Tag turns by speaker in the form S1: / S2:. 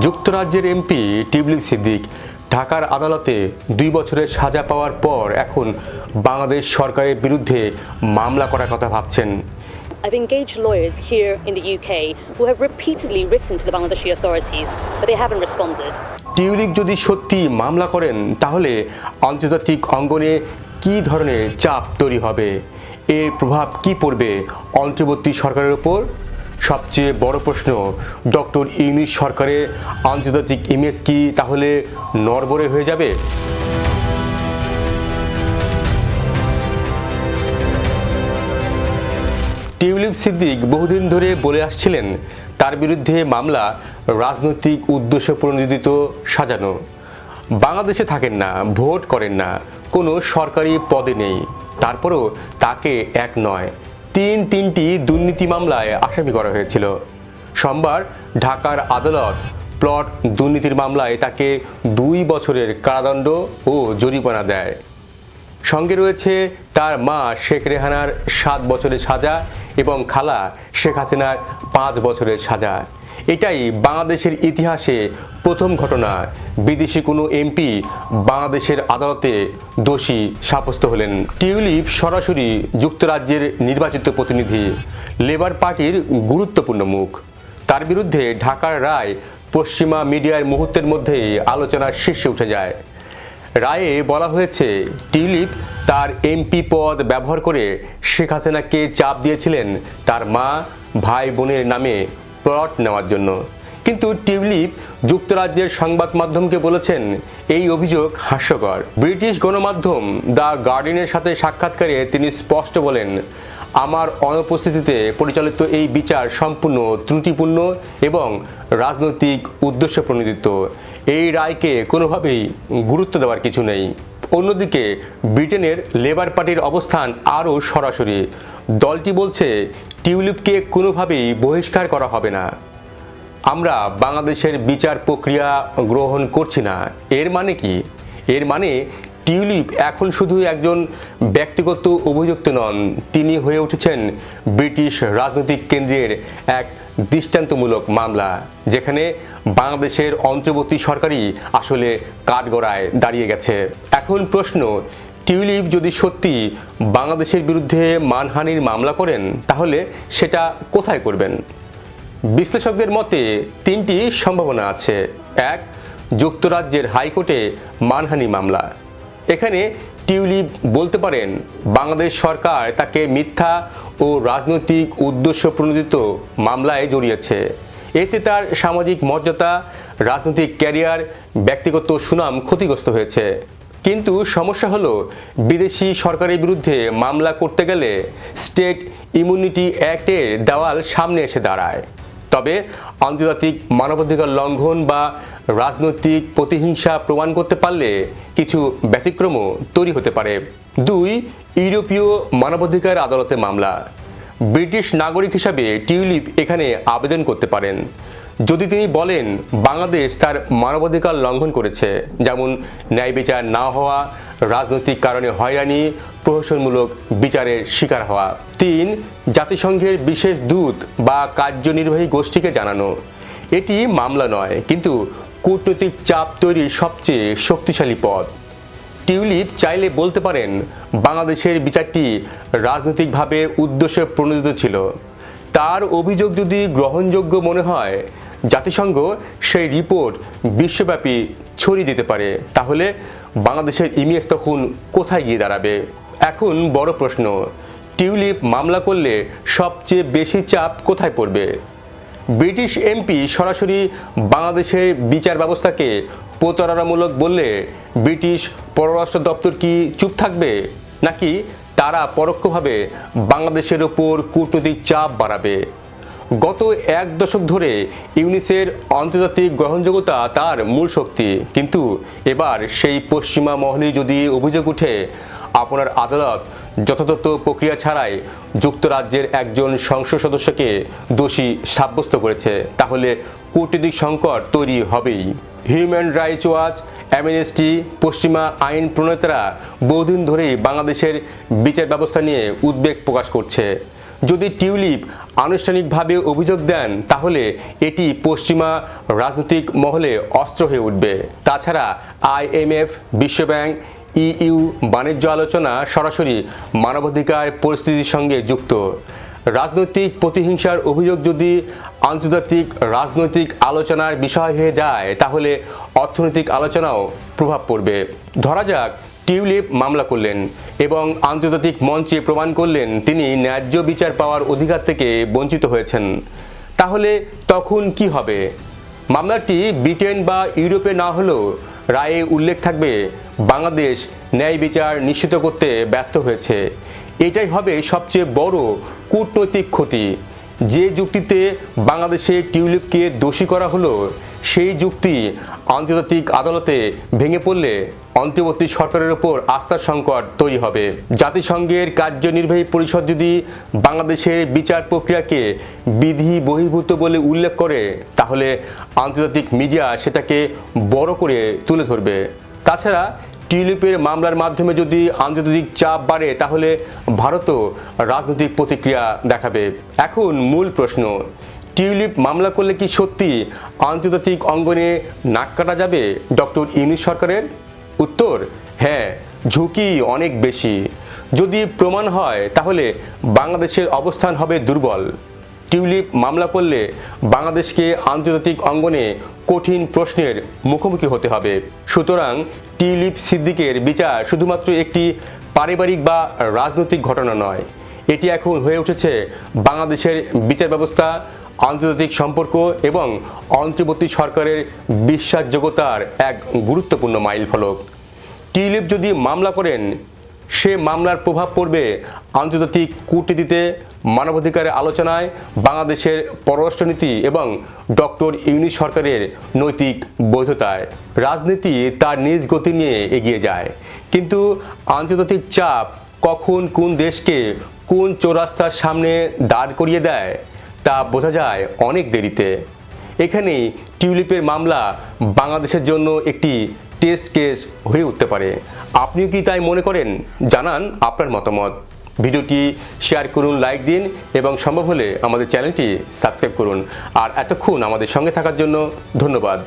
S1: যুক্তরাজ্যের এমপি টিবলিপ সিদ্দিক ঢাকার আদালতে দুই বছরের সাজা পাওয়ার পর এখন বাংলাদেশ সরকারের বিরুদ্ধে মামলা করার কথা ভাবছেন।
S2: I've engaged lawyers here in the UK who have repeatedly written to the Bangladeshi authorities, but they haven't responded.
S1: Tulip যদি সত্যি মামলা করেন তাহলে আন্তর্জাতিক অঙ্গনে কী ধরনের চাপ তৈরি হবে? এর প্রভাব কি পড়বে অন্তর্বর্তী সরকারের ওপর সবচেয়ে বড় প্রশ্ন, ডক্টর ইউনিস সরকারের আন্তর্জাতিক ইমেজ কি তাহলে নড়বড়ে হয়ে যাবে? টিউলিপ সিদ্দিক বহুদিন ধরে বলে আসছিলেন, তার বিরুদ্ধে মামলা রাজনৈতিক উদ্দেশ্য প্রণোদিত সাজানো। বাংলাদেশে থাকেন না, ভোট করেন না, কোনো সরকারি পদে নেই। তারপরও তাকে এক নয়। তিন তিনটি দুর্নীতি মামলায় আসামি করা হয়েছিল। সোমবার ঢাকার আদালত প্লট দুর্নীতির মামলায় তাকে দুই বছরের কারাদণ্ড ও জরিমানা দেয়। সঙ্গে রয়েছে তার মা শেখ রেহানার সাত বছরের সাজা এবং খালা শেখ হাসিনার পাঁচ বছরের সাজা। এটাই বাংলাদেশের ইতিহাসে প্রথম ঘটনা। বিদেশি কোনো এমপি বাংলাদেশের আদালতে দোষী সাব্যস্ত হলেন। টিউলিপ সরাসরি যুক্তরাজ্যের নির্বাচিত প্রতিনিধি, লেবার পার্টির গুরুত্বপূর্ণ মুখ। তার বিরুদ্ধে ঢাকার রায় পশ্চিমা মিডিয়ার মুহূর্তের মধ্যেই আলোচনার শীর্ষে উঠে যায়। রায়ে বলা হয়েছে, টিউলিপ তার এমপি পদ ব্যবহার করে শেখ হাসিনাকে চাপ দিয়েছিলেন। তার মা ভাই বোনের নামে প্লট নেওয়ার জন্য। কিন্তু টিউলিপ যুক্তরাজ্যের সংবাদ মাধ্যমকে বলেছেন, এই অভিযোগ হাস্যকর। ব্রিটিশ গণমাধ্যম দ্য গার্ডিয়ানের সাথে সাক্ষাৎকারে তিনি স্পষ্ট বলেন, আমার অনুপস্থিতিতে পরিচালিত এই বিচার সম্পূর্ণ ত্রুটিপূর্ণ এবং রাজনৈতিক উদ্দেশ্য প্রণোদিত। এই রায়কে কোনোভাবেই গুরুত্ব দেওয়ার কিছু নেই। অন্যদিকে, ব্রিটেনের লেবার পার্টির অবস্থান আরও সরাসরি। দলটি বলছে টিউলিপকে কোনোভাবেই বহিষ্কার করা হবে না। আমরা বাংলাদেশের বিচার প্রক্রিয়া গ্রহণ করছি না। এর মানে কি? এর মানে টিউলিপ এখন শুধু একজন ব্যক্তিগত অভিযুক্ত নন, তিনি হয়ে উঠেছেন ব্রিটিশ রাজনৈতিক কেন্দ্রের এক দৃষ্টান্তমূলক মামলা, যেখানে বাংলাদেশের অন্তর্বর্তী সরকারই আসলে কাঠগড়ায় দাঁড়িয়ে গেছে। এখন প্রশ্ন টিউলিপ যদি সত্যি বাংলাদেশের বিরুদ্ধে মানহানির মামলা করেন, তাহলে সেটা কোথায় করবেন? বিশ্লেষকদের মতে তিনটি সম্ভাবনা আছে। এক, যুক্তরাজ্যের হাইকোর্টে মানহানি মামলা। এখানে টিউলিপ বলতে পারেন, বাংলাদেশ সরকার তাকে মিথ্যা ও রাজনৈতিক উদ্দেশ্য প্রণোদিত মামলায় জড়িয়েছে। এতে তার সামাজিক মর্যাদা, রাজনৈতিক ক্যারিয়ার, ব্যক্তিগত সুনাম ক্ষতিগ্রস্ত হয়েছে। কিন্তু সমস্যা হলো, বিদেশি সরকারের বিরুদ্ধে মামলা করতে গেলে স্টেট ইমিউনিটি অ্যাক্টের দেওয়াল সামনে এসে দাঁড়ায়। তবে আন্তর্জাতিক মানবাধিকার লঙ্ঘন বা রাজনৈতিক প্রতিহিংসা প্রমাণ করতে পারলে কিছু ব্যতিক্রমও তৈরি হতে পারে। দুই, ইউরোপীয় মানবাধিকার আদালতে মামলা। ব্রিটিশ নাগরিক হিসাবে টিউলিপ এখানে আবেদন করতে পারেন। যদি তিনি বলেন বাংলাদেশ তার মানবাধিকার লঙ্ঘন করেছে, যেমন ন্যায় বিচার না হওয়া, রাজনৈতিক কারণে হয়রানি, প্রহসনমূলক বিচারের শিকার হওয়া। তিন, জাতিসংঘের বিশেষ দূত বা কার্যনির্বাহী গোষ্ঠীকে জানানো। এটি মামলা নয়, কিন্তু কূটনৈতিক চাপ তৈরির সবচেয়ে শক্তিশালী পথ। টিউলিপ চাইলে বলতে পারেন, বাংলাদেশের বিচারটি রাজনৈতিকভাবে উদ্দেশ্যে প্রণোদিত ছিল। তার অভিযোগ যদি গ্রহণযোগ্য মনে হয় জাতিসংঘ সেই রিপোর্ট বিশ্বব্যাপী ছড়িয়ে দিতে পারে। তাহলে বাংলাদেশের ইমেজ তখন কোথায় গিয়ে দাঁড়াবে? এখন বড় প্রশ্ন, টিউলিপ মামলা করলে সবচেয়ে বেশি চাপ কোথায় পড়বে? ব্রিটিশ এমপি সরাসরি বাংলাদেশের বিচার ব্যবস্থাকে প্রতারণামূলক বললে ব্রিটিশ পররাষ্ট্র দপ্তর কি চুপ থাকবে? নাকি তারা পরোক্ষভাবে বাংলাদেশের ওপর কূটনৈতিক চাপ বাড়াবে? গত এক দশক ধরে ইউনিসের আন্তর্জাতিক গ্রহণযোগ্যতা তার মূল শক্তি। কিন্তু এবার সেই পশ্চিমা মহলে যদি অভিযোগ উঠে, আপনার আদালত যথাযথ প্রক্রিয়া ছাড়াই যুক্তরাজ্যের একজন সংসদ সদস্যকে দোষী সাব্যস্ত করেছে, তাহলে কূটনৈতিক সংকট তৈরি হবেই। হিউম্যান রাইটস ওয়াচ, অ্যামনেস্টি, পশ্চিমা আইন প্রণেতারা বহুদিন ধরেই বাংলাদেশের বিচার ব্যবস্থা নিয়ে উদ্বেগ প্রকাশ করছে। যদি টিউলিপ আনুষ্ঠানিকভাবে অভিযোগ দেন, তাহলে এটি পশ্চিমা রাজনৈতিক মহলে অস্ত্র হয়ে উঠবে। তাছাড়া আইএমএফ, বিশ্বব্যাংক, ইইউ বাণিজ্য আলোচনা সরাসরি মানবাধিকার পরিস্থিতির সঙ্গে যুক্ত। রাজনৈতিক প্রতিহিংসার অভিযোগ যদি আন্তর্জাতিক রাজনৈতিক আলোচনার বিষয় হয়ে যায়, তাহলে অর্থনৈতিক আলোচনাও প্রভাব পড়বে। ধরা যাক টিউলিপ মামলা করলেন এবং আন্তর্জাতিক মঞ্চে প্রমাণ করলেন তিনি ন্যায্য বিচার পাওয়ার অধিকার থেকে বঞ্চিত হয়েছেন। তাহলে তখন কি হবে? মামলাটি ব্রিটেন বা ইউরোপে না হলেও রায়ে উল্লেখ থাকবে, বাংলাদেশ ন্যায় বিচার নিশ্চিত করতে ব্যর্থ হয়েছে। এটাই হবে সবচেয়ে বড় কূটনৈতিক ক্ষতি। যে যুক্তিতে বাংলাদেশে টিউলিপকে দোষী করা হলো, সেই যুক্তি আন্তর্জাতিক আদালতে ভেঙে পড়লে অন্তর্বর্তী সরকারের ওপর আস্থার সংকট তৈরি হবে। জাতিসংঘের কার্যনির্বাহী পরিষদ যদি বাংলাদেশের বিচার প্রক্রিয়াকে বিধি বহির্ভূত বলে উল্লেখ করে, তাহলে আন্তর্জাতিক মিডিয়া সেটাকে বড় করে তুলে ধরবে। তাছাড়া টিউলিপের মামলার মাধ্যমে যদি আন্তর্জাতিক চাপ বাড়ে, তাহলে ভারতও রাজনৈতিক প্রতিক্রিয়া দেখাবে। এখন মূল প্রশ্ন টিউলিপ মামলা করলে কি সত্যি আন্তর্জাতিক অঙ্গনে নাক কাটা যাবে? ডক্টর ইউনিস সরকারের উত্তর হ্যাঁ ঝুঁকি অনেক বেশি। যদি প্রমাণ হয়, তাহলে বাংলাদেশের অবস্থান হবে দুর্বল। টিউলিপ মামলা করলে বাংলাদেশকে আন্তর্জাতিক অঙ্গনে কঠিন প্রশ্নের মুখোমুখি হতে হবে। সুতরাং টিউলিপ সিদ্দিকের বিচার শুধুমাত্র একটি পারিবারিক বা রাজনৈতিক ঘটনা নয়, এটি এখন হয়ে উঠেছে বাংলাদেশের বিচার ব্যবস্থা আন্তর্জাতিক সম্পর্ক এবং অন্তর্বর্তী সরকারের বিশ্বাসযোগ্যতার এক গুরুত্বপূর্ণ মাইল ফলক। টিউলিপ যদি মামলা করেন, সে মামলার প্রভাব পড়বে আন্তর্জাতিক কূটনীতিতে মানবাধিকারের আলোচনায়, বাংলাদেশের পররাষ্ট্রনীতি এবং ডক্টর ইউনিস সরকারের নৈতিক বৈধতায়। রাজনীতি তার নিজ গতি নিয়ে এগিয়ে যায়। কিন্তু আন্তর্জাতিক চাপ কখন কোন দেশকে কোন চৌরাস্তার সামনে দাঁড় করিয়ে দেয় তা বোঝা যায় অনেক দেরিতে। এখানেই টিউলিপের মামলা বাংলাদেশের জন্য একটি টেস্ট কেস হয়ে উঠতে পারে। আপনিও কি তাই মনে করেন? জানান আপনার মতামত। ভিডিওটি শেয়ার করুন, লাইক দিন এবং সম্ভব হলে আমাদের চ্যানেলটি সাবস্ক্রাইব করুন। আর এতক্ষণ আমাদের সঙ্গে থাকার জন্য ধন্যবাদ।